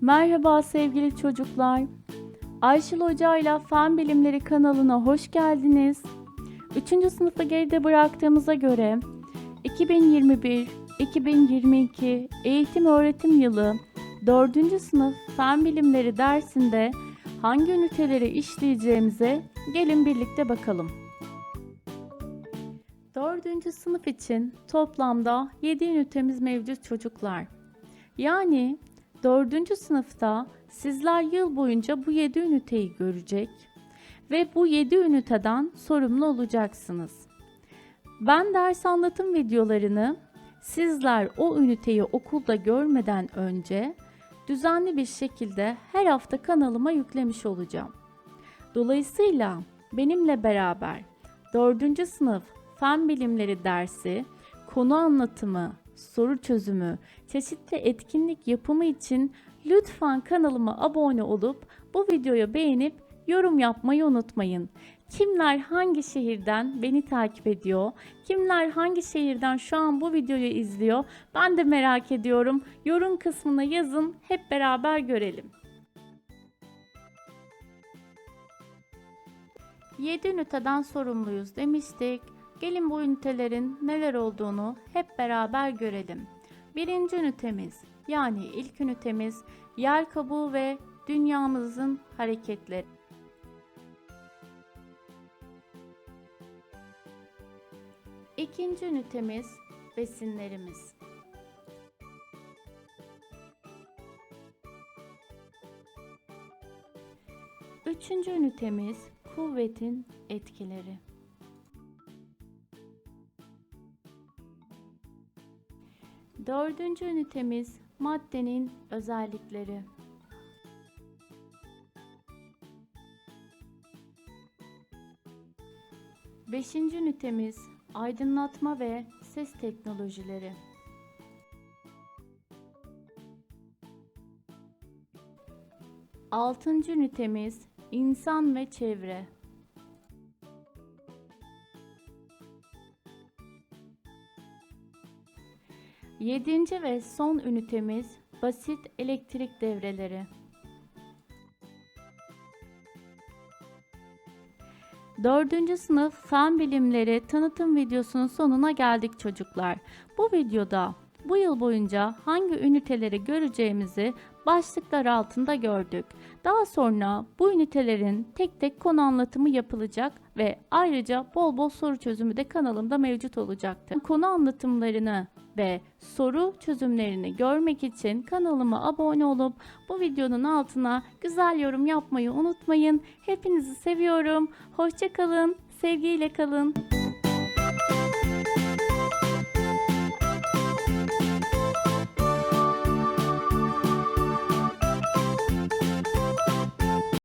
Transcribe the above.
Merhaba sevgili çocuklar. Ayşıl Hoca ile Fen Bilimleri kanalına hoş geldiniz. 3. sınıfı geride bıraktığımıza göre 2021-2022 eğitim öğretim yılı 4. sınıf Fen Bilimleri dersinde hangi üniteleri işleyeceğimize gelin birlikte bakalım. 4. sınıf için toplamda 7 ünitemiz mevcut çocuklar. Yani 4. sınıfta sizler yıl boyunca bu 7 üniteyi görecek ve bu 7 üniteden sorumlu olacaksınız. Ben ders anlatım videolarını sizler o üniteyi okulda görmeden önce düzenli bir şekilde her hafta kanalıma yüklemiş olacağım. Dolayısıyla benimle beraber 4. sınıf fen bilimleri dersi, konu anlatımı, soru çözümü, çeşitli etkinlik yapımı için lütfen kanalıma abone olup bu videoyu beğenip yorum yapmayı unutmayın. Kimler hangi şehirden beni takip ediyor? Kimler hangi şehirden şu an bu videoyu izliyor? Ben de merak ediyorum. Yorum kısmına yazın, hep beraber görelim. 7 üniteden sorumluyuz demiştik. Gelin bu ünitelerin neler olduğunu hep beraber görelim. Birinci ünitemiz yani ilk ünitemiz yer kabuğu ve dünyamızın hareketleri. İkinci ünitemiz besinlerimiz. Üçüncü ünitemiz kuvvetin etkileri. Dördüncü ünitemiz maddenin özellikleri. Beşinci ünitemiz aydınlatma ve ses teknolojileri. Altıncı ünitemiz insan ve çevre. Yedinci ve son ünitemiz basit elektrik devreleri. Dördüncü sınıf fen bilimleri tanıtım videosunun sonuna geldik çocuklar. Bu videoda bu yıl boyunca hangi üniteleri göreceğimizi başlıklar altında gördük. Daha sonra bu ünitelerin tek tek konu anlatımı yapılacak ve ayrıca bol bol soru çözümü de kanalımda mevcut olacaktır. Konu anlatımlarını ve soru çözümlerini görmek için kanalıma abone olup bu videonun altına güzel yorum yapmayı unutmayın. Hepinizi seviyorum. Hoşçakalın. Sevgiyle kalın.